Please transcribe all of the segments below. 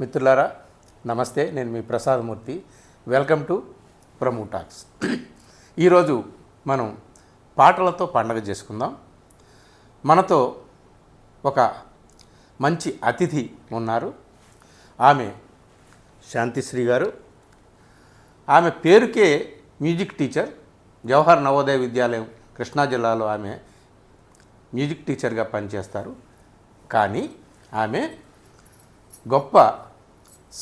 మిత్రులారా నమస్తే నేను మీ Prasadamurthy. Welcome to Pramu talks. ఈరోజు మనం పాటలతో పండగ చేసుకుందాం. మనతో ఒక మంచి అతిథి ఉన్నారు. ఆమె శాంతిశ్రీ గారు. ఆమె పేరుకే మ్యూజిక్ టీచర్ జవహర్ నవోదయ విద్యాలయం కృష్ణా జిల్లాలో ఆమె మ్యూజిక్ టీచర్గా పనిచేస్తారు. కానీ ఆమె గొప్ప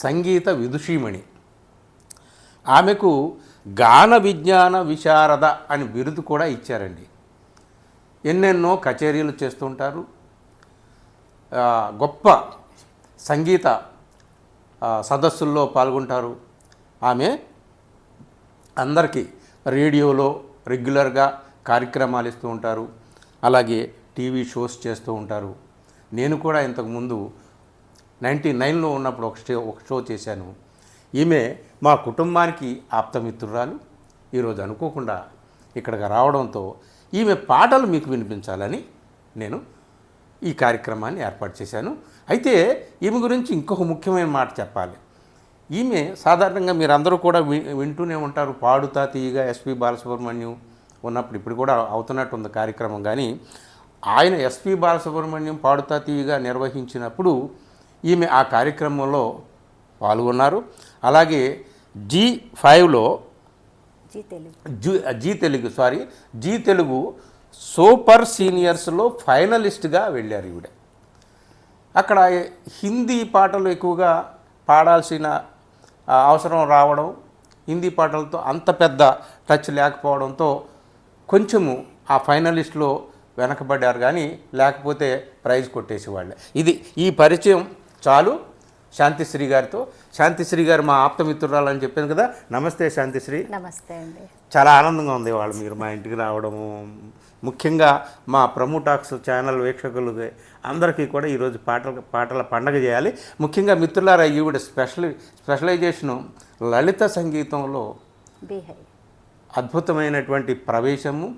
సంగీత విదుషీమణి. ఆమెకు గాన విజ్ఞాన విశారద అని బిరుదు కూడా ఇచ్చారండి. ఎన్నెన్నో కచేరీలు చేస్తుంటారు గొప్ప సంగీత సదస్సుల్లో పాల్గొంటారు. ఆమె అందరికీ రేడియోలో రెగ్యులర్గా కార్యక్రమాలు ఇస్తూ ఉంటారు. అలాగే టీవీ షోస్ చేస్తూ ఉంటారు. నేను కూడా ఇంతకుముందు నైంటీ నైన్లో ఉన్నప్పుడు ఒక షో ఒక షో చేశాను. ఈమె మా కుటుంబానికి ఆప్తమిత్రురాలు. ఈరోజు అనుకోకుండా ఇక్కడికి రావడంతో ఈమె పాటలు మీకు వినిపించాలని నేను ఈ కార్యక్రమాన్ని ఏర్పాటు చేశాను. అయితే ఈమె గురించి ఇంకొక ముఖ్యమైన మాట చెప్పాలి. ఈమె సాధారణంగా మీరు అందరూ కూడా వి వింటూనే ఉంటారు. పాడుతా తీయగా ఎస్పి బాలసుబ్రహ్మణ్యం ఉన్నప్పుడు ఇప్పుడు కూడా అవుతున్నట్టుంది కార్యక్రమం. కానీ ఆయన ఎస్పి బాలసుబ్రహ్మణ్యం పాడుతా తీయగా నిర్వహించినప్పుడు ఈమె ఆ కార్యక్రమంలో పాల్గొన్నారు. అలాగే జీ ఫైవ్లో Zee Telugu. Zee Zee Telugu sorry Zee Telugu super సీనియర్స్లో ఫైనలిస్ట్గా వెళ్ళారు ఈవిడ. అక్కడ హిందీ పాటలు ఎక్కువగా పాడాల్సిన అవసరం రావడం హిందీ పాటలతో అంత పెద్ద టచ్ లేకపోవడంతో కొంచెము ఆ ఫైనలిస్ట్లో వెనకబడ్డారు. కానీ లేకపోతే ప్రైజ్ కొట్టేసేవాళ్ళే. ఇది ఈ పరిచయం చాలు. శాంతిశ్రీ గారితో. శాంతిశ్రీ గారు మా ఆప్తమిత్రురాలు అని చెప్పాను కదా. నమస్తే శాంతిశ్రీ. నమస్తే అండి. చాలా ఆనందంగా ఉంది వాళ్ళు మీరు మా ఇంటికి రావడము. ముఖ్యంగా మా ప్రమో టాక్స్ ఛానల్ వీక్షకులు అందరికీ కూడా ఈరోజు పాటల పాటల పండగ చేయాలి. ముఖ్యంగా మిత్రులారా ఈవిడ స్పెషల్ స్పెషలైజేషను లలిత సంగీతంలో అద్భుతమైనటువంటి ప్రవేశము.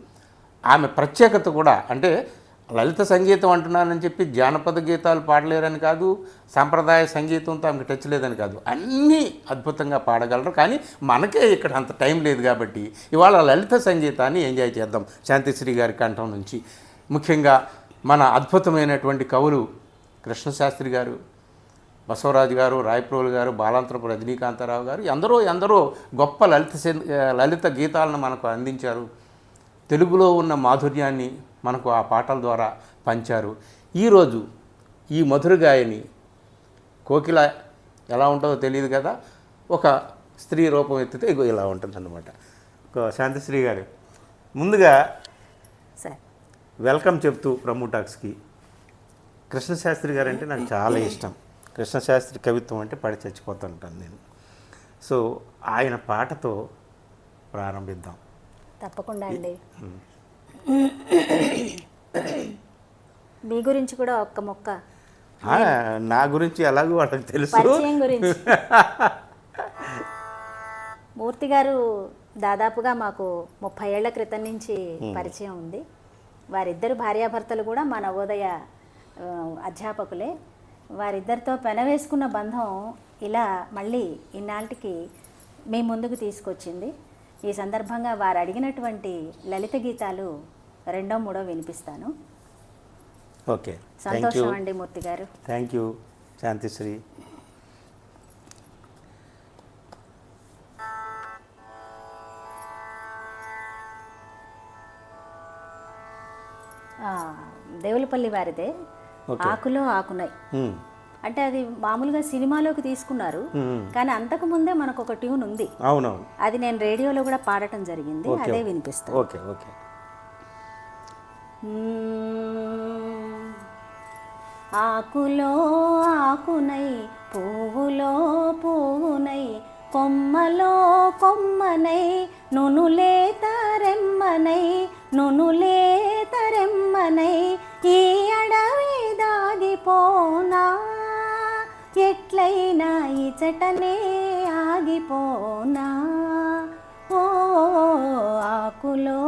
ఆమె ప్రత్యేకత కూడా అంటే లలిత సంగీతం అంటున్నానని చెప్పి జానపద గీతాలు పాడలేరని కాదు సాంప్రదాయ సంగీతంతో ఆమెకు టచ్ లేదని కాదు. అన్నీ అద్భుతంగా పాడగలరు. కానీ మనకే ఇక్కడ అంత టైం లేదు కాబట్టి ఇవాళ లలిత సంగీతాన్ని ఎంజాయ్ చేద్దాం. శాంతిశ్రీ గారి కంఠం నుంచి. ముఖ్యంగా మన అద్భుతమైనటువంటి కవులు కృష్ణశాస్త్రి గారు బసవరాజు గారు రాయప్రోలు గారు బాలాంతరపు రజనీకాంతారావు గారు ఎందరో ఎందరో గొప్ప లలిత లలిత గీతాలను మనకు అందించారు. తెలుగులో ఉన్న మాధుర్యాన్ని మనకు ఆ పాటల ద్వారా పంచారు. ఈరోజు ఈ మధుర గాయని కోకిల ఎలా ఉంటుందో తెలియదు కదా? ఒక స్త్రీ రూపం ఎత్తితే ఇగో ఇలా ఉంటుందన్నమాట. ఒక శాంతిశ్రీ గారు ముందుగా సార్. వెల్కమ్ చెప్తూ ప్రమో టాక్స్కి. కృష్ణశాస్త్రి గారు అంటే నాకు చాలా ఇష్టం. కృష్ణశాస్త్రి కవిత్వం అంటే పడి చచ్చిపోతుంటాను నేను. సో ఆయన పాటతో ప్రారంభిద్దాం. తప్పకుండా అండి. మీ గురించి కూడా ఒక్క మొక్క. నా గురించి ఎలాగో వాళ్ళకి తెలుసు. పరిచయం గురించి. మూర్తి గారు దాదాపుగా మాకు ముప్పై ఏళ్ళ క్రితం నుంచి పరిచయం ఉంది. వారిద్దరు భార్యాభర్తలు కూడా మా నవోదయ అధ్యాపకులే. వారిద్దరితో పెనవేసుకున్న బంధం ఇలా మళ్ళీ ఇన్నాళ్ళకి మీ ముందుకు తీసుకొచ్చింది. ఈ సందర్భంగా వారు అడిగినటువంటి లలిత గీతాలు రెండో మూడో వినిపిస్తాను. ఓకే. సంతోషం అండి మూర్తి గారు. Thank you Shantisri. దేవులపల్లి వారిదే. ఆకులో ఆకునై. ఉమ్, అంటే అది మామూలుగా సినిమాలోకి తీసుకున్నారు. కానీ అంతకు ముందే మనకు ఒక ట్యూన్ ఉంది. అవునవును. అది నేను రేడియోలో కూడా పాడటం జరిగింది. అదే వినిపిస్తాను ఓకే ఓకే. ఆకులో ఆకునై పువ్వులో పువ్వునై కొమ్మలో కొమ్మనై నునులే తరెమ్మనై నునులే తరెమ్మనై ఎట్లయినా ఇచటనే ఆగిపోనా? ఓ ఆకులో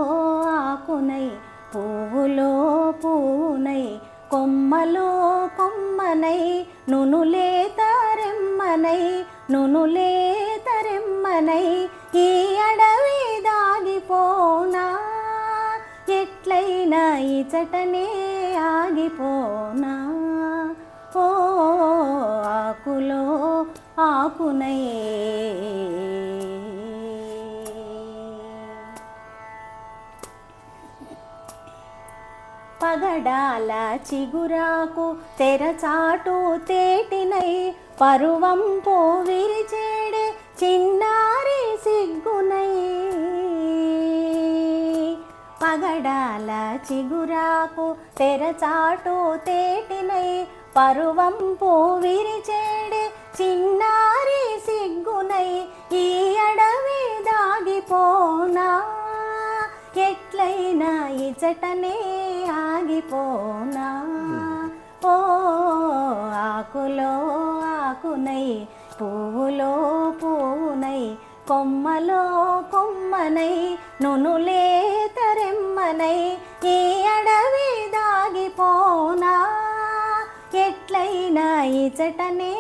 ఆకునై పువ్వులో పువ్వునై కొమ్మలో కొమ్మనై నునులే తరెమ్మనై నునులే తరెమ్మనై ఈ అడవి దాగిపోనా? ఎట్లయినా ఇచటనే ఆగిపోనా? ఓ ఆకులో ఆకునై. పగడాల చిగురాకు తెరచాటు తేటినై పరువంపు విరిచేడే చిన్నారి సిగ్గునై. పగడాల చిగురాకు తెరచాటు తేటినై పరువంపు విరిచేడే చిన్నారి సిగ్గునై ఈ అడవి దాగిపోనా? ఎట్లయినా ఇచటనే ఆగిపోనా? ఓ ఆకులో ఆకునై పువ్వులో పువ్వునై కొమ్మలో కొమ్మనై నునులే తరెమ్మనై ఈ అడవి దాగిపోనా? నాయి ఇచటనే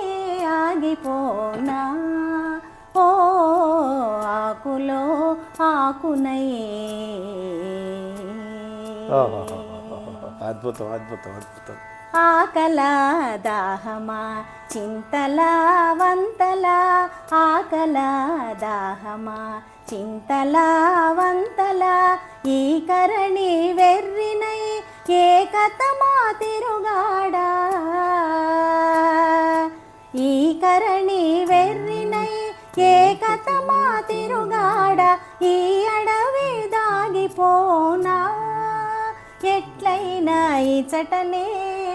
ఆగిపోనా? ఓ ఆకులో ఆకునై. అద్భుతం అద్భుతం అద్భుతం. ఆకల దాహమా చింతల వంతల ఆకల దాహమా చింతల వంతల ఈ కరణి వెర్రినై ఏకతమా తిరుగాడా? ఈ కరణి వెర్రినై ఏకతమా తిరుగాడ? ఈ అడవి దాగిపోనా? ఎట్లయినా ఇచటనే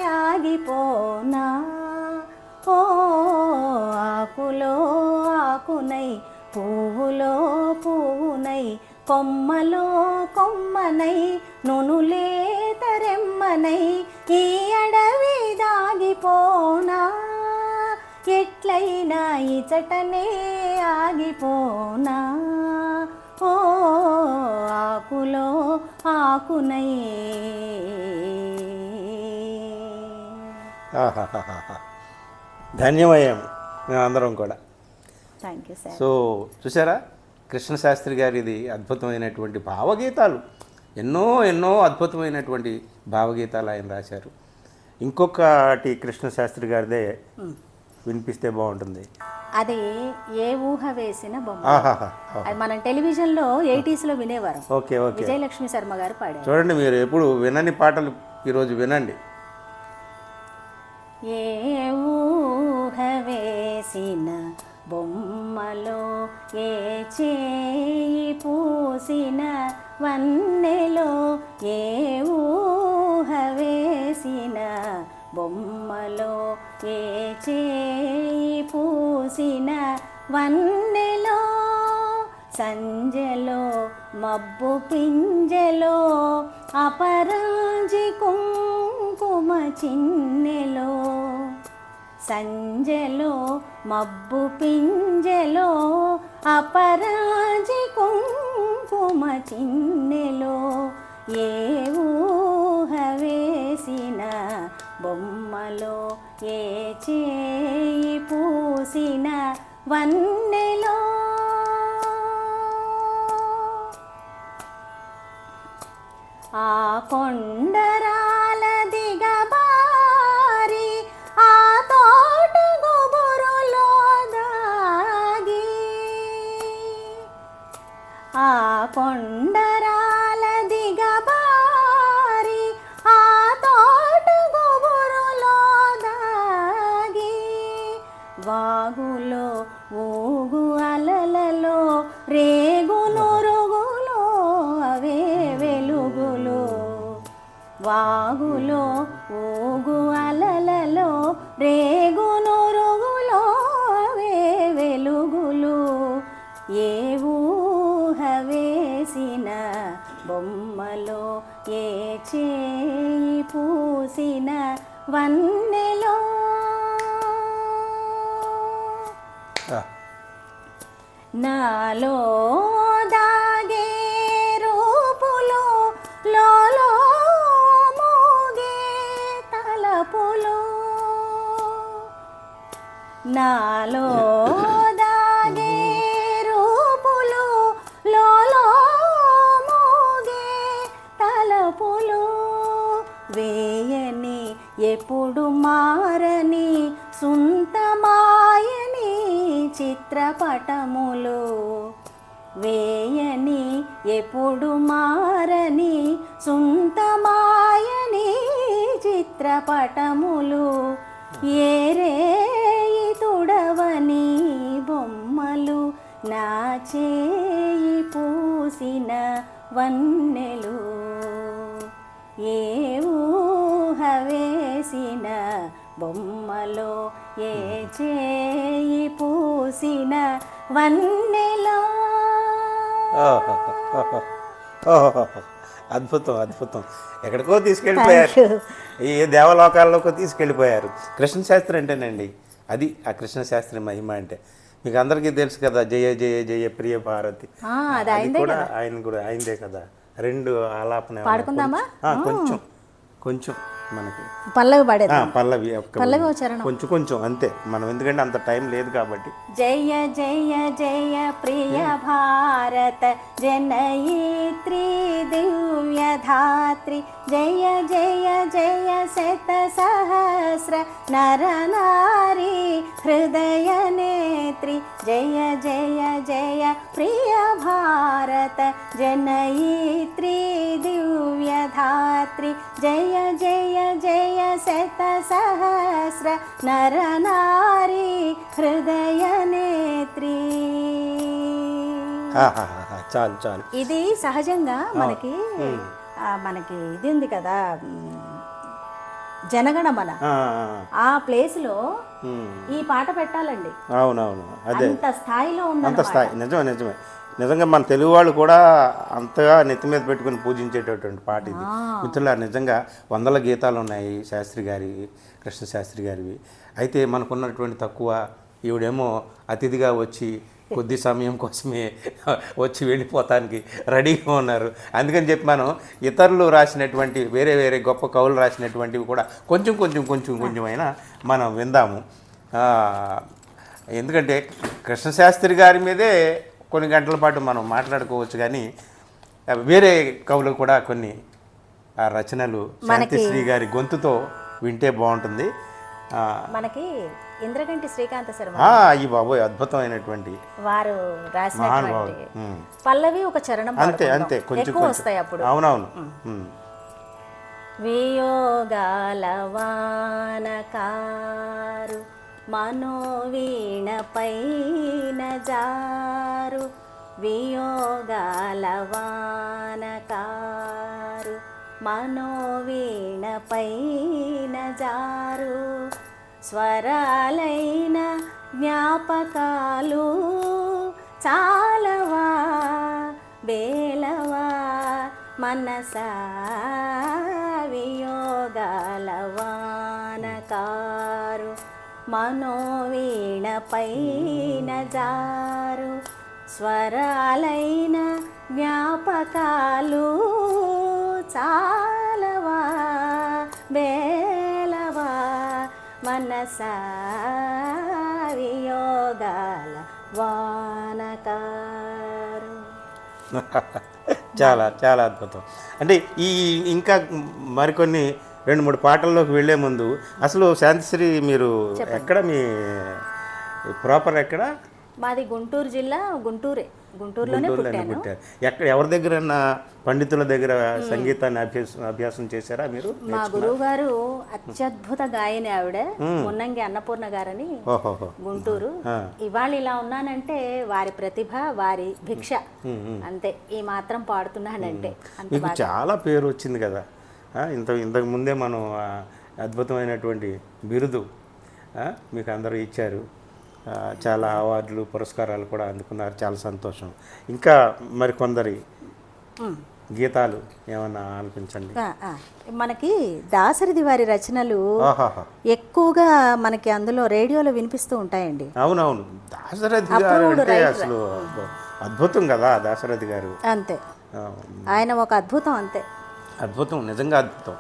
ఆగిపోనా? ఓ ఆకులో ఆకునై పువ్వులో పువ్వునై కొమ్మలో కొమ్మనై నునులే తరెమ్మనై ఈ అడవి దాగిపోనా? ఎట్లయినా ఇచటనే ఆగిపోనా? ఓ ఆకులో ఆకునై. ఆహాహాహా. ధన్యమయ్యాము మేమందరం కూడా. థ్యాంక్ యూ సార్ సో చూసారా కృష్ణశాస్త్రి గారిది అద్భుతమైనటువంటి భావగీతాలు. ఎన్నో ఎన్నో అద్భుతమైనటువంటి భావగీతాలు ఆయన రాశారు. ఇంకొకటి కృష్ణశాస్త్రి గారిదే వినిపిస్తే బాగుంటుంది. అది ఏ ఊహ వేసిన బొమ్మ. అది మనం టెలివిజన్లో ఎయిటీస్లో వినేవారు. Okay okay. విజయలక్ష్మి శర్మ గారు పాడారు. చూడండి మీరు ఎప్పుడు వినని పాటలు ఈరోజు వినండి. ఏ ఊహ వేసిన బొమ్మలో ఏ చేయి పూసిన వన్నెలో ఏ ఊహ వేసిన బొమ్మలో చేయి పూసిన వన్నెలో సంజలో మబ్బు పింజలో అపరాజి కుంకుమ చిన్నెలో. సంజలో మబ్బు పింజలో అపరాజి కుంకుమ చిన్నెలో. ఏ ఊహ వేసిన బొమ్మలో ఏ చేయి పూసిన వన్నెలో. ఆ కొండరాల దిగబారి ఆ తోట గుబురులో దాగి ఆ కొండ వన్నెలో. నాలో దాగే రూపులు లోలో మోగే తలపులు. నాలో ఎప్పుడు మారని సుంతమాయని చిత్రపటములు వేయని ఎప్పుడు మారని సుంతమాయని చిత్రపటములు ఏరే తుడవని బొమ్మలు నా చేయి పూసిన వన్నెలు. ఏ వేసిన బొమ్మలో ఏ చేయి పూసిన వన్నెలో. అద్భుతం అద్భుతం. ఎక్కడికో తీసుకెళ్ళిపోయారు. ఈ దేవలోకాల్లోకి తీసుకెళ్ళిపోయారు. కృష్ణ శాస్త్రి అంటేనండి. అది ఆ కృష్ణ శాస్త్రి మహిమ అంటే. మీకు అందరికీ తెలుసు కదా జయ జయ జయ ప్రియ భారతి. అది కూడా ఆయన కూడా ఆయనదే కదా. రెండు ఆలాపన కొంచెం. కొంచెం. మనకి. పల్లవి పడేది. పల్లవి ఒక్క పల్లవి చరణం. కొంచెం కొంచెం అంతే. మనం ఎందుకంటే అంత టైం లేదు కాబట్టి. జయ జయ జయ ప్రియ భారత జనయిత్రి దివ్యధాత్రి జయ జయ జయ శత సహస్ర నర నారీ హృదయ నేత్రి. జయ జయ జయ ప్రియ భారత జనయిత్రి దివ్యధాత్రి జయ జయ జయ శత సహస్ర నర నారీ హృదయ నేత్రి చాలు చాలు ఇది సహజంగా మనకి మనకి ఇది ఉంది కదా మ్, జనగణమన. ఆ, ప్లేస్లో ఉమ్. ఈ పాట పెట్టాలండి. అవునవును అదే. అంత స్థాయిలో అంత ఉందన్నమాట స్థాయి నిజమే నిజమే. నిజంగా మన తెలుగు వాళ్ళు కూడా అంతగా నెత్తి మీద పెట్టుకుని పూజించేటటువంటి పాట ఇది. మిత్రులారు నిజంగా వందల గీతాలు ఉన్నాయి శాస్త్రి గారి కృష్ణ శాస్త్రి గారివి. అయితే మనకున్నటువంటి తక్కువ ఈవిడేమో అతిథిగా వచ్చి కొద్ది సమయం కోసమే వచ్చి వెళ్ళిపోతానికి రెడీగా ఉన్నారు. అందుకని చెప్పి మనం ఇతరులు రాసినటువంటి వేరే వేరే గొప్ప కవులు రాసినటువంటివి కూడా కొంచెం కొంచెం కొంచెం కొంచెం అయినా మనం విందాము. ఎందుకంటే కృష్ణశాస్త్రి గారి మీదే కొన్ని గంటల పాటు మనం మాట్లాడుకోవచ్చు కానీ వేరే కవులు కూడా కొన్ని ఆ రచనలు శాంతిశ్రీ గారి గొంతుతో వింటే బాగుంటుంది. మనకి ఇంద్రగంటి శ్రీకాంత శర్మ ఈ బాబోయ్ అద్భుతమైనటువంటి వారు రాసినటువంటి. పల్లవి ఒక చరణం అంతే. అంతే కొంచెం వస్తాయి అప్పుడు. అవునవును. వియోగాల వానకారు మనోవీణ పైన జారు వియోగాల వానకారు. మనోవీణ పైన జారు స్వరాలైన జ్ఞాపకాలు. చాలవా బేలవా మనసా వియోగాల వానకారు. మనోవీణ జారు స్వరాలైన జ్ఞాపకాలు చాలవా బేలవా మనస వియోగాల వానకారు. చాలా చాలా అద్భుతం. అంటే ఈ ఇంకా మరికొన్ని రెండు మూడు పాటల్లోకి వెళ్ళే ముందు అసలు శాంతిశ్రీ మీరు ఎక్కడ మీ ప్రాపర్ ఎక్కడ? మాది గుంటూరు జిల్లా గుంటూరే. గుంటూరులోనే పుట్టాను. ఎక్కడ ఎవరి దగ్గరన్నా పండితుల దగ్గర సంగీతాన్ని అభ్యాసం అభ్యాసం చేశారా మీరు? మా గురువు గారు అత్యద్భుత గాయని ఆవిడ మున్నంగి అన్నపూర్ణ గారని గుంటూరు. ఇవాళ ఇలా ఉన్నానంటే వారి ప్రతిభ వారి భిక్ష. అంతే. ఈ మాత్రం పాడుతున్నానంటే. చాలా పేరు వచ్చింది కదా. ఇంత ఇంతకు ముందే మనం అద్భుతమైనటువంటి బిరుదు మీకు అందరూ ఇచ్చారు. చాలా అవార్డులు పురస్కారాలు కూడా అందుకున్నారు. చాలా సంతోషం. ఇంకా మరి కొందరి. గీతాలు ఏమన్నా ఆలపించండి ఆ. మనకి దాసరిది వారి రచనలు ఎక్కువగా మనకి అందులో రేడియోలో వినిపిస్తూ ఉంటాయండి. అవునవును. దాశరథి గారు అంటే అసలు అద్భుతం కదా దాశరథి గారు. అంతే. ఆయన ఒక అద్భుతం అంతే. అద్భుతం నిజంగా అద్భుతం.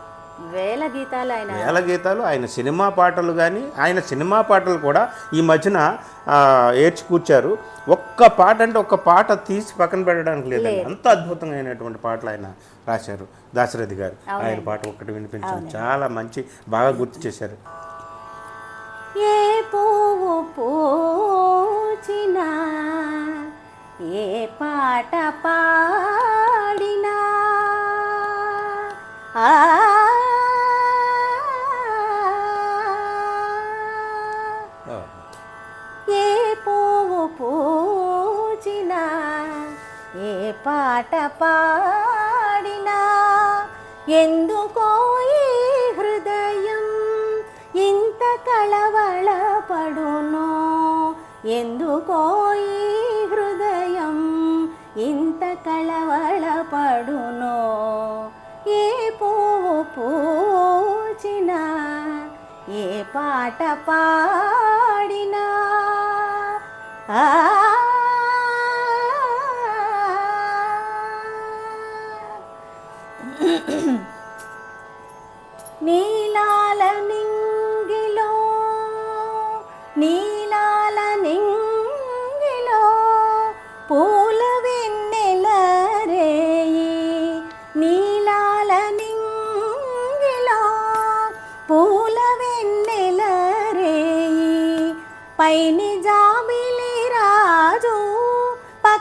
వేల గీతాలు ఆయన వేల గీతాలు ఆయన సినిమా పాటలు కానీ ఆయన సినిమా పాటలు కూడా ఈ మధ్యన ఏడ్చి కూర్చారు. ఒక్క పాట అంటే ఒక్క పాట తీసి పక్కన పెట్టడానికి లేదండి. అంత అద్భుతమైనటువంటి పాటలు ఆయన రాశారు. దాశరథి గారు ఆయన పాట ఒక్కటి వినిపించారు. చాలా మంచి బాగా గుర్తు చేశారు. ఏ పువ్వు పూచినా ఏ పాట పాడినా ఏ పువ్వు పూచినా ఏ పాట పాడినా ఎందుకో ఈ హృదయం ఇంత కళవళ పడునో ఎందుకో ఈ హృదయం ఇంత కళవళ పడునో పూచినా ఏ పాట పాడినా? ఆ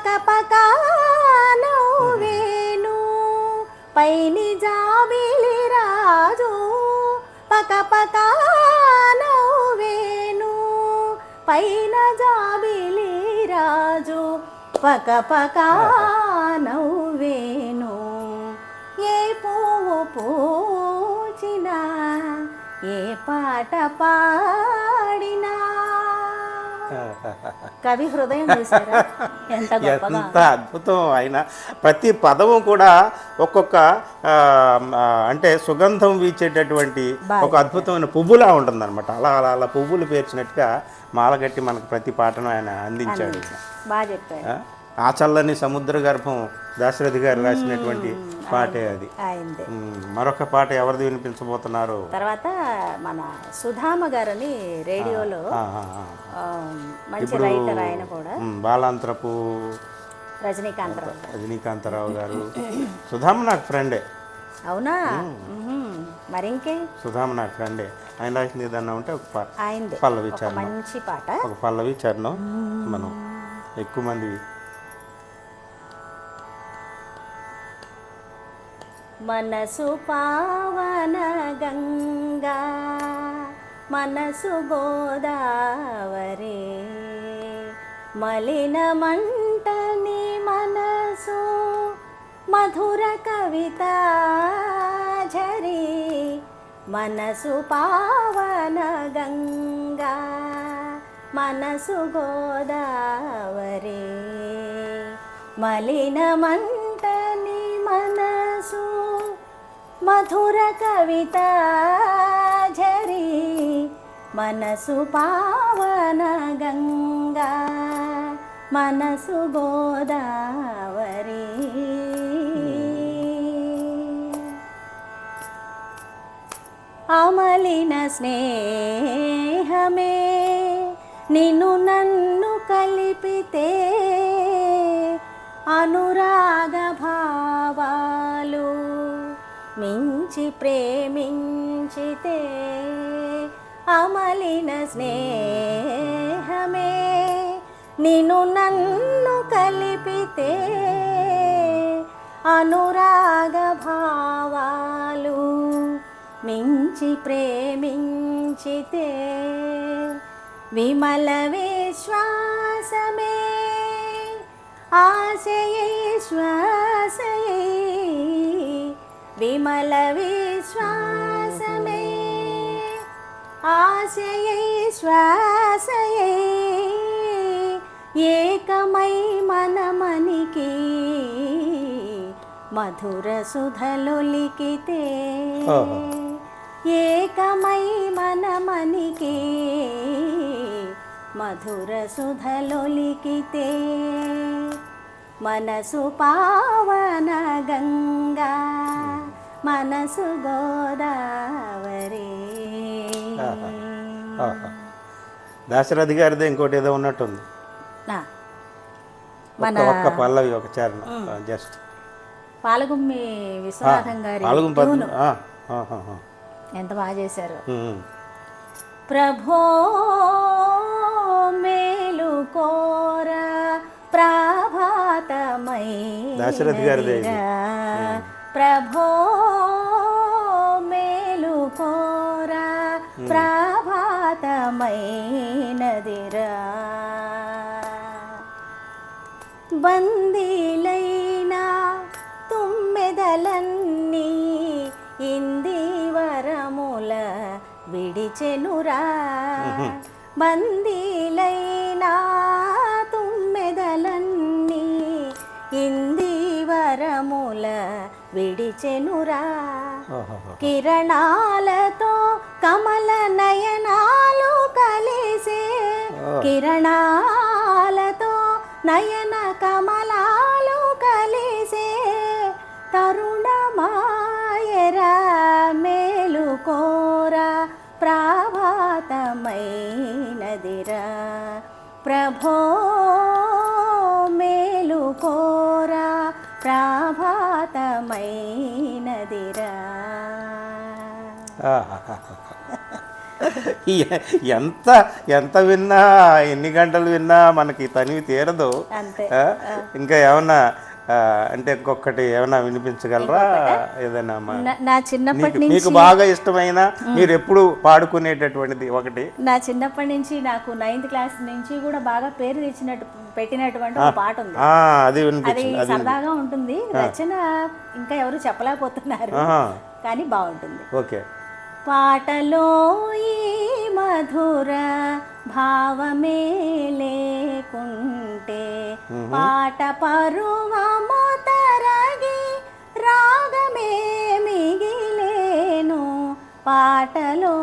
పక నవ్వేను పైని జాబిలి రాజు. పక పక నవ్వేను పైన జాబిలి రాజు. పక పక నవ్వేను ఏ పువ్వు పూచిన ఏ పాట పాడినా. కవి హృదయం ఎంత అద్భుతం ఆయన. ప్రతి పదము కూడా ఒక్కొక్క అంటే సుగంధం వీచేటటువంటి ఒక అద్భుతమైన పువ్వులా ఉంటుందన్నమాట. అలా అలా అలా పువ్వులు పేర్చినట్టుగా మాలగట్టి మనకు ప్రతి పాటను ఆయన అందించాడు. బాగా చెప్పారు. ఆ? ఆ చల్లని సముద్ర గర్భం దాశరథి గారు రాసినటువంటి పాటే అది. మరొక పాట ఎవరిది వినిపించబోతున్నారు? తర్వాత మన సుధామ గారని రేడియోలో మంచి రైటర్ ఆయన కూడా. ఉమ్, బాలాంతరపు రజనీకాంత్ రావు రజనీకాంతరావు గారు. సుధామ నాకు ఫ్రెండే. అవునా. మరింకే సుధామ నాకు ఫ్రెండే. ఆయన రాసింది ఏదన్నా ఉంటే ఒక పా- ఆయనది పల్లవి చరణం. మంచి పాట. ఒక పల్లవి చరణం మనం ఎక్కువ మంది మనసు పావన గంగా మనసు గోదావరి. మలిన మంటని మనసు మధుర కవిత ఝరి. మనసు పావన గంగా మనసు గోదావరి. మలిన మంటని మనసు మధుర కవిత ఝరి మనసు పావన గంగా మనసు గోదావరి. అమలిన స్నేహమే నిన్ను నన్ను కలిపితే అనురా మించి ప్రేమించితే అమలిన స్నేహమే. నిన్ను నన్ను కలిపితే అనురాగ భావాలు మించి ప్రేమించితే విమల విశ్వాసమే. ఆశయే శ్వాసయే. విమల విశ్వాసమే ఆశయే శ్వాసయే ఏకమై మనమనికి మధుర సుధలొలికితే ఓహో. ఏకమై మనమనికి మధుర సుధలొలికితే మనసు పావన గంగా మనసు గోదావరి. దాశరథి గారిదే ఇంకోటి ఏదో ఉన్నట్టుంది. నా, ఒక్క పల్లవి ఒక చరణం. జస్ట్. పాలగుమ్మి విశ్వనాథం గారి పాల్గొం ట్యూను. పద్మ ఎంత బాగా చేశారు. ప్రభో మేలు కోర ప్రభాతమై దాశరథి గారిదే. ప్రభో మేలు కోర ప్రభాతమై నదిరా బందీలైన తుమ్మెదలన్నీ ఇందివరముల విడిచెనురా. బందీలైన తుమ్మెదలన్నీ ఇందివరముల విడిచెనురా. కిరణాలతో కమల నయనాలు కలిసే. కిరణాలతో నయన కమలాలు ఎంత ఎంత విన్నా ఎన్ని గంటలు విన్నా మనకి తనివి తీరదు? ఇంకా ఏమన్నా అంటే ఇంకొకటి ఏమన్నా వినిపించగలరా? ఏదైనా నా- చిన్నప్పటి మీకు మీకు బాగా ఇష్టమైన మీరు ఎప్పుడు పాడుకునేటటువంటిది ఒకటి? నా చిన్నప్పటి నుంచి నాకు నైన్త్ క్లాస్ నుంచి కూడా బాగా పేరు తెచ్చినట్టు పెట్టినటువంటి ఒక పాట ఉంది. అది అది సరదాగా ఉంటుంది. రచన ఇంకా ఎవరు చెప్పలేకపోతున్నారు. కానీ బాగుంటుంది. ఓకే. పాటలో ఈ మధుర భావమే లేకుంటే పాట పరువము తరగి రాగమే మిగిలేను పాటలో.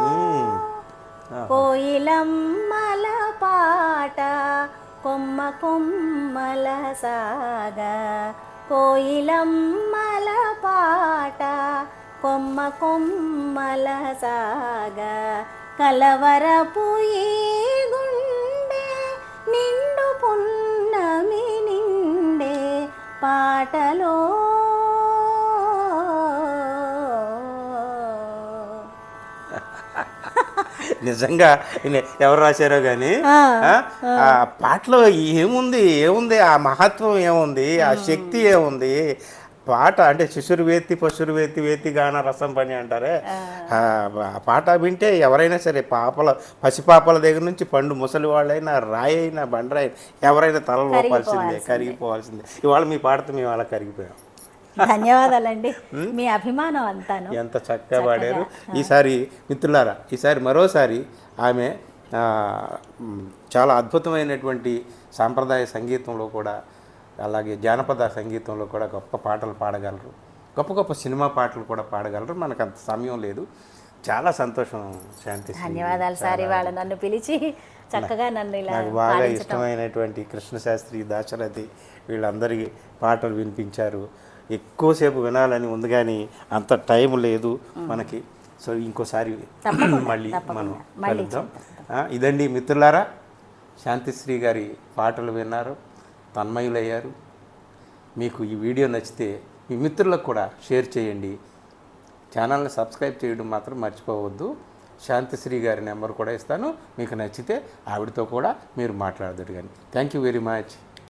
మ్మ్. కోయిలమ్మల పాట కొమ్మ కొమ్మల సాగా. కోయిలమ్మల పాట కొమ్మ కొమ్మల సాగా కలవరపు గుండె నిండు పున్నమి నిండే పాటలో. నిజంగా ఎవరు రాశారో కానీ ఆ పాటలో ఏముంది? ఏముంది? ఆ మహత్వం ఏముంది? ఆ. శక్తి ఏముంది? పాట అంటే శిశురు వేత్తి పశురు వేత్తి గాన రసం పని అంటారే. ఆ. పాట వింటే ఎవరైనా సరే పాపల పసిపాపల దగ్గర నుంచి పండు ముసలి వాళ్ళైనా రాయి అయినా బండరాయి ఎవరైనా తలలు లోపాల్సిందే కరిగిపోవాల్సిందే. ఇవాళ మీ పాటతో మేము అలా కరిగిపోయాం. ధన్యవాదాలండి. మీ అభిమానం అంతాను. ఎంత చక్కగా పాడారు. ఈసారి మిత్రులారా ఈసారి మరోసారి ఆమె చాలా అద్భుతమైనటువంటి సాంప్రదాయ సంగీతంలో కూడా అలాగే జానపద సంగీతంలో కూడా గొప్ప పాటలు పాడగలరు. గొప్ప గొప్ప సినిమా పాటలు కూడా పాడగలరు. మనకు అంత సమయం లేదు. చాలా సంతోషం శాంతి. ధన్యవాదాలు సార్ ఇవాళ నన్ను పిలిచి చక్కగా నన్ను ఇలా నాకు బాగా ఇష్టమైనటువంటి కృష్ణశాస్త్రి దాశరథి వీళ్ళందరి పాటలు వినిపించారు. ఎక్కువసేపు వినాలని ఉంది కానీ అంత టైం లేదు మనకి. సో ఇంకోసారి మళ్ళీ మనం కలుద్దాం. ఇదండి మిత్రులారా. శాంతిశ్రీ గారి పాటలు విన్నారు. తన్మయులయ్యారు. మీకు ఈ వీడియో నచ్చితే మీ మిత్రులకు కూడా షేర్ చేయండి. ఛానల్ని సబ్స్క్రైబ్ చేయడం మాత్రం మర్చిపోవద్దు. శాంతిశ్రీ గారి నెంబర్ కూడా ఇస్తాను. మీకు నచ్చితే ఆవిడతో కూడా మీరు మాట్లాడదురు కానీ థ్యాంక్ యూ వెరీ మచ్.